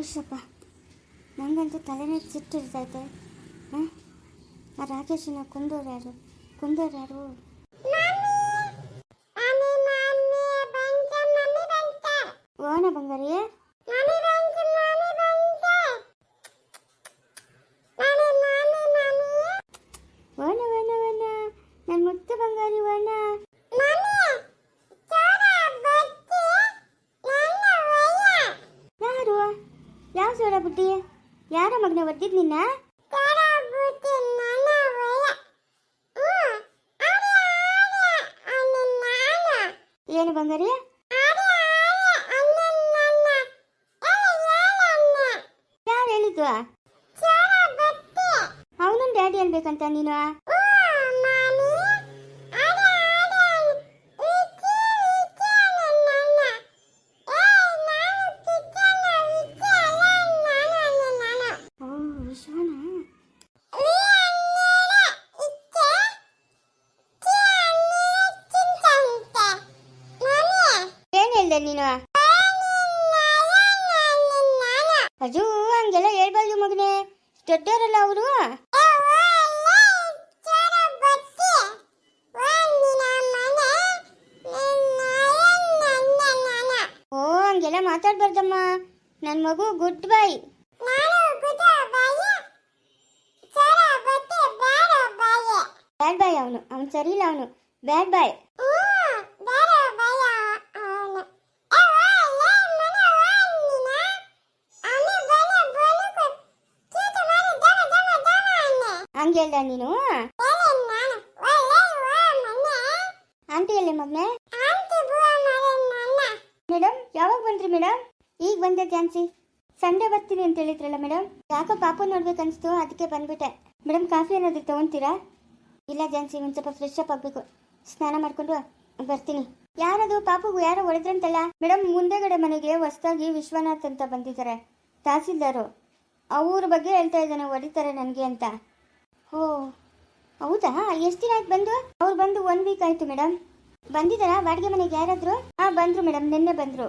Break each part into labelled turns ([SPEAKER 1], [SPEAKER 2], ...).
[SPEAKER 1] ಹುಷಪ್ಪ ನನಗಂತೂ ತಲೆನೇ ಸಿಟ್ಟಿರ್ತೈತೆ ಹಾಂ ಆ? ರಾಕೇಶನ ಕುಂದೋರ್ಯಾರು ಯಾರು? ಕೊಂದೋರು ಯಾರು? ಓನ ಬಂಗಾರಿ ಓನ ಓನ ಓನ ನನ್ನ ಮುತ್ತು ಬಂಗಾರಿ ಓನ ಯಾರು ಯಾವ ಸೋಡ ಬುಟ್ಟಿ ಯಾರ ಮಗನ ಒದ್ದಿದ್ ನಿನ್ನ? ಏನು ಬಂಗಾರಿ? ಯಾರು ಹೇಳಿದ್ವಾ? ಅವನು ಡ್ಯಾಡಿ ಹೇಳ್ಬೇಕಂತ ನೀನು? ಅಜು ಹಂಗೆಲ್ಲ ಹೇಳ್ಬಾರ್ದು ಮಗನೇ. ದೊಡ್ಡವರಲ್ಲ ಅವರು. ಓ, ಹಂಗೆಲ್ಲ ಮಾತಾಡ್ಬಾರ್ದಮ್ಮ. ನನ್ನ ಮಗು ಗುಡ್ ಬಾಯ್. ಬ್ಯಾಡ್ ಬಾಯ್ ಅವನು. ಅವನು ಸರಿ ಇಲ್ಲ ಅವನು. Bad boy. ಹೇಳ್ದ ನೀನು? ಆಂಟಿ ಅಲ್ಲೇ ಮಗ್ನೆ? ಮೇಡಮ್ ಯಾವಾಗ ಬಂದ್ರಿ ಮೇಡಮ್ ಈಗ ಬಂದೆ ಜಾನ್ಸಿ ಸಂಡೆ ಬರ್ತೀನಿ ಅಂತ ಹೇಳಿದ್ರಲ್ಲ ಮೇಡಮ್ ಯಾಕೋ ಪಾಪ ನೋಡ್ಬೇಕನ್ಸ್ತು ಅದಕ್ಕೆ ಬಂದ್ಬಿಟ್ಟೆ. ಮೇಡಮ್ ಕಾಫಿ ಏನಾದ್ರು ತಗೊಂತೀರಾ? ಇಲ್ಲ ಜಾನ್ಸಿ ಒಂದು ಸ್ವಲ್ಪ ಫ್ರೆಶ್ ಅಪ್ ಆಗಬೇಕು. ಸ್ನಾನ ಮಾಡ್ಕೊಂಡು ಬರ್ತೀನಿ. ಯಾರದು? ಪಾಪಗೂ ಯಾರೋ ಹೊಡೆದ್ರಂತಲ್ಲ ಮೇಡಮ್ ಮುಂದೆಗಡೆ ಮನೆಗೆ ಹೊಸದಾಗಿ ವಿಶ್ವನಾಥ್ ಅಂತ ಬಂದಿದ್ದಾರೆ. ತಹಸೀಲ್ದಾರು. ಅವ್ರ ಬಗ್ಗೆ ಹೇಳ್ತಾ ಇದ್ದಾನೆ, ಹೊಡಿತಾರೆ ನನಗೆ ಅಂತ. ಓ, ಹೌದಾ? ಎಷ್ಟು ದಿನ ಆಯ್ತು ಬಂದು? ಅವ್ರು ಬಂದು ಒನ್ ವೀಕ್ ಆಯ್ತು ಮೇಡಮ್ ಬಂದಿದ್ದಾರಾ? ಬಾಡಿಗೆ ಮನೆಗೆ ಯಾರಾದ್ರು? ಹಾ, ಬಂದ್ರು ಮೇಡಮ್ ನಿನ್ನೆ ಬಂದ್ರು.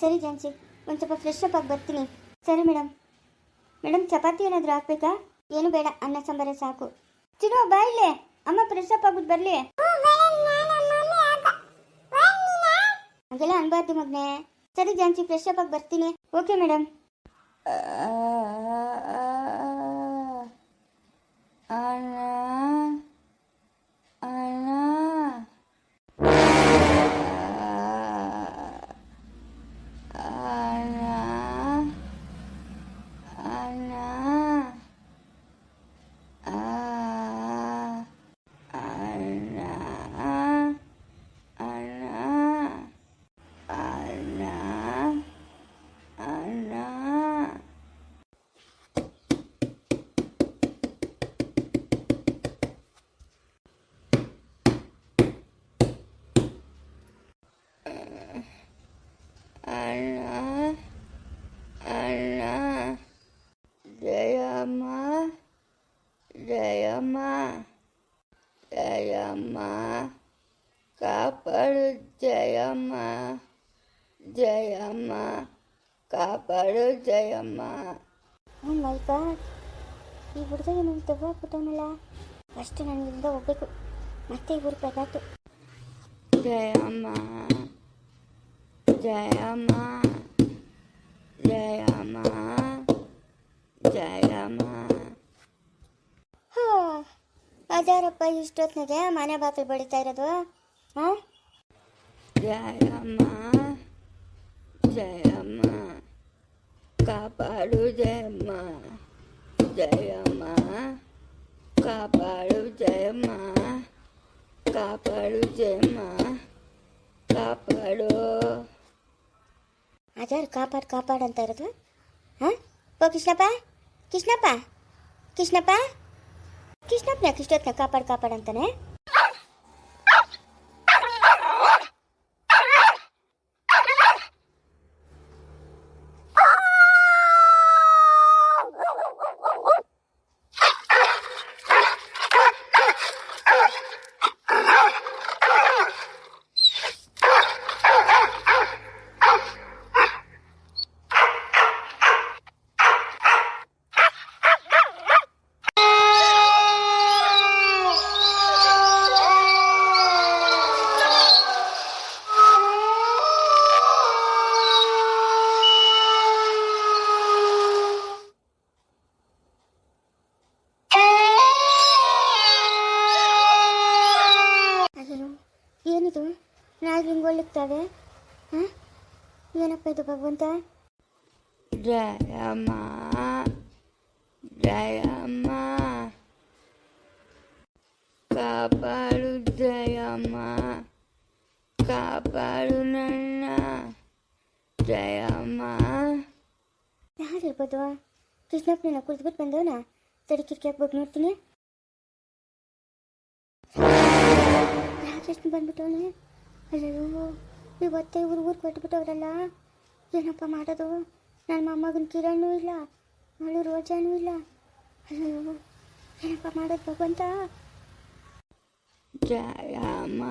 [SPEAKER 1] ಸರಿ ಜಾನ್ಸಿ, ಒಂದು ಸ್ವಲ್ಪ ಫ್ರೆಶ್ ಅಪ್ ಆಗಿ ಬರ್ತೀನಿ. ಸರಿ ಮೇಡಮ್ ಮೇಡಮ್ ಚಪಾತಿ ಏನಾದರೂ ಹಾಕ್ಬೇಕಾ? ಏನು ಬೇಡ, ಅನ್ನ, ಸಾಂಬಾರೇ ಸಾಕು. ಚಿರೋ ಇಲ್ಲೇ. ಅಮ್ಮ ಫ್ರೆಶ್ ಅಪ್ ಆಗ್ಬಿಟ್ಟು ಬರಲಿ. ಹಾಗೆಲ್ಲ ಅನ್ಬಾರ್ದು ಮಗ್ನೆ. ಸರಿ ಜಾನ್ಸಿ ಫ್ರೆಶ್ ಅಪ್ ಆಗಿ ಬರ್ತೀನಿ. Okay madam
[SPEAKER 2] All right. ಕಾಪಾಡು ಜಯಮ್ಮ ಜಯಮ್ಮ ಕಾಪಾಡು ಜಯಮ್ಮ.
[SPEAKER 1] ಓ ಮೈ ಗಾಡ್ ಈ ಹುಡುಗ ನಂಗೆ ತಗೋಬಿಟ್ಟವನಲ್ಲ ಫಸ್ಟ್ ನಾನು ಇಲ್ಲಿಂದ ಹೋಗ್ಬೇಕು. ಮತ್ತೆ ಈ ಊರಿಗೆ ಬೇಕಾಯ್ತು
[SPEAKER 2] ಜಯಮ್ಮ ಜಯಮ್ಮ ಜಯಮ್ಮ ಜಯಮ್ಮ.
[SPEAKER 1] ಹೋ ಅದಾರಪ್ಪ ಇಷ್ಟೊತ್ತಿನಾಗೆ ಮನೆ ಬಾಗಿಲು ಬಡಿತಾ ಇರೋದು.
[SPEAKER 2] జయమ్మ జయమ్మ కాపాడు జయమ్మ జయమ్మ కాపాడు జయమ్మ కాపాడు జయమ్మ కాపాడు.
[SPEAKER 1] అజారు కాపాడు కాపాడు అంటారు ఓ కృష్ణప్ప కృష్ణప్ప ಕೃಷ್ಣಪ್ಪ ಕೃಷ್ಣಪ್ಪನ ಕೃಷ್ಣತ್ನ కాపాడు ಕಾಪಾಡು ಅಂತಾನೆ ನಲುಗ್ತಾವೆ ಹಾಂ ಏನಪ್ಪ ಇದು ಭಗವಂತ
[SPEAKER 2] ಜಯಮ್ಮ ಜಯಮ್ಮ ಕಾಪಾಡು ಜಯಮ್ಮ ಕಾಪಾಡು ನನ್ನ ಜಯಮ್ಮ
[SPEAKER 1] ಯಾರಿರ್ಬೋದು ಕೃಷ್ಣಪ್ಪನ ಕುಡಿದ್ಬಿಟ್ಟು ಬಂದವನ ತಡಿ ಕಿಟಕಿ ಹಾಕ್ಬೇಕು ನೋಡ್ತೀನಿ ರಾಕೃಷ್ಣ ಬಂದ್ಬಿಟ್ಟವನೆ ಅಯ್ಯೋ ಇವತ್ತೇ ಇವ್ರು ಊರು ಕೊಟ್ಬಿಟ್ಟವ್ರಲ್ಲ. ಏನಪ್ಪ ಮಾಡೋದು? ನನ್ನ ಮೊಮ್ಮಗನ ಕಿರಣೂ ಇಲ್ಲ, ಅವಳು ರೋಜಾನೂ ಇಲ್ಲ. ಅಯ್ಯೋ ಏನಪ್ಪ ಮಾಡೋದು ಭಗವಂತ?
[SPEAKER 2] ಜಯಮ್ಮ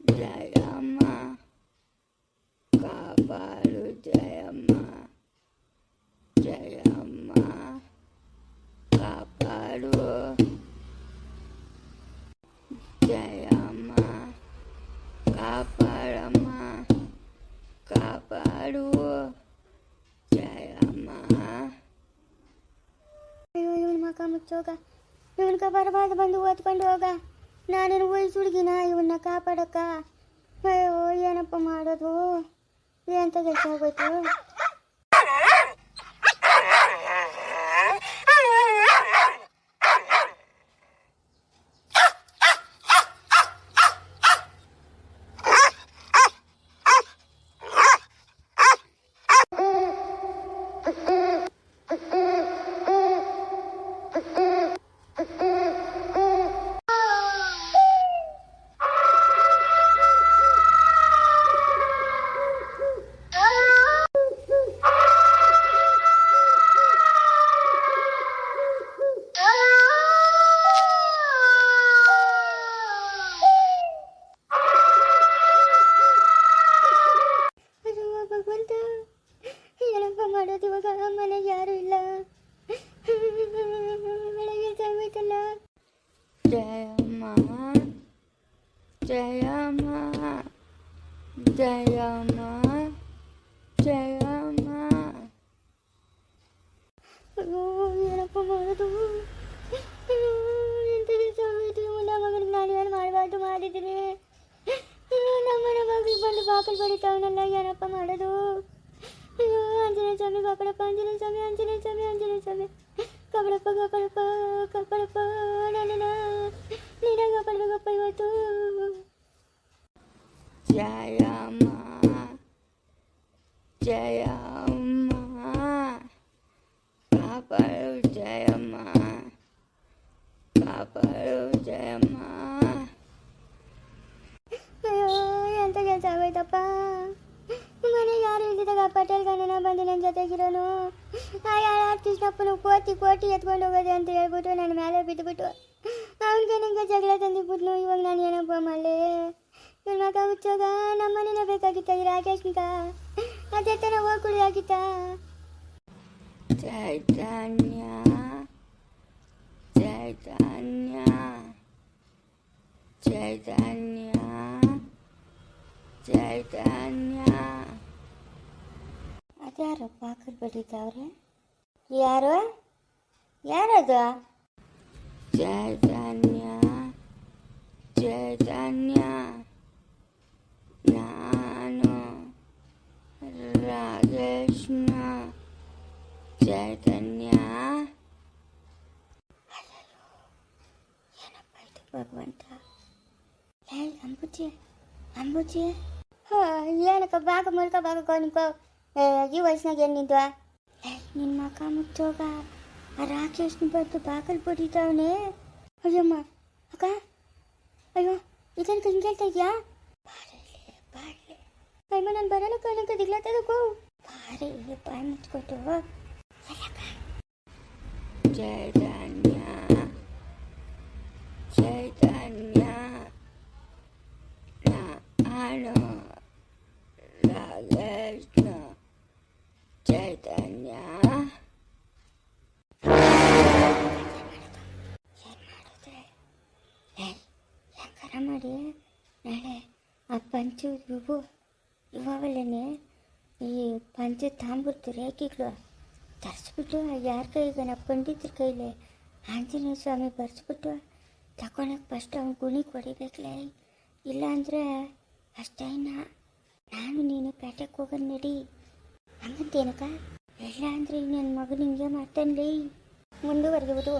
[SPEAKER 2] ಜಯಮ್ಮ, ಕಾಪಾಡು ಜಯಮ್ಮ ಜಯಮ್ಮ.
[SPEAKER 1] ಮುಚ್ಚೋಗ ಇವನ್ಕ ಬರಬಾರ್ದು ಬಂದು ಓದ್ಕೊಂಡು ಹೋಗ. ನಾನೇನು ವಯಸ್ಸು ಹುಡುಗಿನ? ಇವನ್ನ ಕಾಪಾಡಕ್ಕ. ಅಯ್ಯೋ, ಏನಪ್ಪ ಮಾಡೋದು? ಎಂತ ಕೆಲಸ ಆಗೋಯ್ತು?
[SPEAKER 2] ಜಯಮ್ಮ ಜಯಮ್ಮ. ಜಯಮ್ಮ. ಜಯಮ್ಮ.
[SPEAKER 1] ಅಯ್ಯೋ, ಏನಪ್ಪ ಮಾಡೋದು? ಎಂತ ಕೆಲಸ ಆಗೋಯ್ತು? ನನ್ನ ಮಗನಿಗೆ ನಾನು ಏನು ಮಾಡಬಾರ್ದು ಬಂದು ಬಾಕಲು ಬಡಿತಾವನಲ್ಲ ಏನಪ್ಪ ಮಾಡೋದು? ಅಯ್ಯೋ ಸ್ವಾಮಿ ಕಾಕಡಪ್ಪ ಆಂಜನೇಯ ಸ್ವಾಮಿ ಆಂಜನೇಯ ಸ್ವಾಮಿ ಆಂಜನೇಯ ಸ್ವಾಮಿ. ಕಬಡಪ್ಪ ಕಬಡಪ್ಪ ಕಬಡಪ್ಪ ನನ್ನ ನೀನ ಕಾಪಾಡ್ಬೇಕಪ್ಪ ಇವತ್ತು
[SPEAKER 2] ಜಯಮ್ಮ ಜಯಮ್ಮ ಕಾಪಾಡು ಜಯಮ್ಮ ಕಾಪಾಡು ಜಯಮ್ಮ
[SPEAKER 1] ಅಯ್ಯೋ ಎಂತ ಕೆಲಸ ಆಗೋಯ್ತಪ್ಪ ಮನೆ ಯಾರು ಇಲ್ದಿದ್ದಾಗ ಪಟೇಲ್ ಗಣ್ಣನ ಬಂದು ನನ್ನ ಜೊತೆಗಿರೋನು ಯಾರ ಕೃಷ್ಣಪ್ಪನು ಕೋಟಿ ಕೋಟಿ ಎತ್ಕೊಂಡು ಹೋಗೋದು ಅಂತ ಹೇಳ್ಬಿಟ್ಟು ನನ್ನ ಮೇಲೆ ಬಿದ್ದುಬಿಟ್ಟು ಅವನಿಗೆ ನಿಂಗೆ ಜಗಳ ತಂದಿಬಿಟ್ನು ಇವಾಗ ನಾನು ಏನಪ್ಪ ಮಾಡಲಿ? ನನ್ನ ಮಗ ಹುಚ್ಚೋಗ ನಮ್ಮನೇನೇ ಮನೇನೆ ಬೇಕಾಗಿತ್ತ ಈ ರಾಕೇಶ್ನಿಗ? ಅದೇ ಥರ ಹೋಗ್ಕೊಡಿ ಆಗಿತ್ತಾ?
[SPEAKER 2] ಚೈತನ್ಯ ಚೈತನ್ಯ ಚೈತನ್ಯ ಚೈತನ್ಯ.
[SPEAKER 1] ಅದ್ಯಾರಪ್ಪ ಬಡಿತಾವ್ರೆ ಯಾರು? ಯಾರದು?
[SPEAKER 2] ಚೈತನ್ಯ ಚೈತನ್ಯ ನಾನು ರಾಗೇಶ್ನ ಚೈತನ್ಯ
[SPEAKER 1] ಆಯ್ತು ಭಗವಂತ? ಏ ಅಂಬುಜಿ ಅಂಬುಜಿ. ಹಾಂ ಏನಕ್ಕ ಬಾಗ ಮುಲ್ಕ ಬಾಗ ಏ ಈ ವಯಸ್ಸಿನಾಗ ಏನು ನಿಂತು ಮಕ ಮುಚ್ಚೋಗ ಆ ರಾಕೇಶ್ನ ಬಂದು ಬಾಗಲ್ ಬಡಿತಾವನೆ ಅಯ್ಯಮ್ಮ ಅಕ್ಕ, ಅಯ್ಯೋ ಇದನ್ನು ಹಿಂಗೆ ಹೇಳ್ತಾ ಇದೆಯಾ? ಬಾರಲಿ ಬಾರಲಿ ಅಯ್ಯಮ್ಮ ನಾನು ಬರೋಣ ಕಣಕ್ಕ ದಿಗ್ಲತ್ತದಕ್ಕೂ ಬಾರಿ ಬಾಯಿ ಮುಚ್ಕೊಟ್ಟು
[SPEAKER 2] ಚೈತನ್ಯ ಚೈತನ್ಯ ಚೈತನ್ಯ
[SPEAKER 1] ಮಾಡಿ ನಾಳೆ ಆ ಪಂಚು ಇವು ಇವಾಗಲೇ ಈ ಪಂಚ ತಾಂಬೂರ್ದು ರೇಖೆಗಳು ತರಿಸ್ಬಿಟ್ಟು ಯಾರ ಕೈಗೆ ನಾ ಪಂಡಿತರ ಕೈಲಿ ಆಂಜನೇಯ ಸ್ವಾಮಿ ಬರ್ಸ್ಬಿಟ್ಟು ತಗೊಳಕ್ಕೆ ಫಸ್ಟ್ ಅವ್ನು ಗುಣಿ ಕೊಡಿಬೇಕಲೇ. ಇಲ್ಲಾಂದರೆ ಅಷ್ಟೇನ ನಾನು ನೀನು ಪೇಟೆಗೆ ಹೋಗೋದು ನಡಿ. ಹಂಗಂತೇನಕ್ಕ? ಇಲ್ಲ ಅಂದರೆ ನನ್ನ ಮಗನ ಹಿಂಗೆ ರೀ ಮುಂದುವರೆಯುವುದು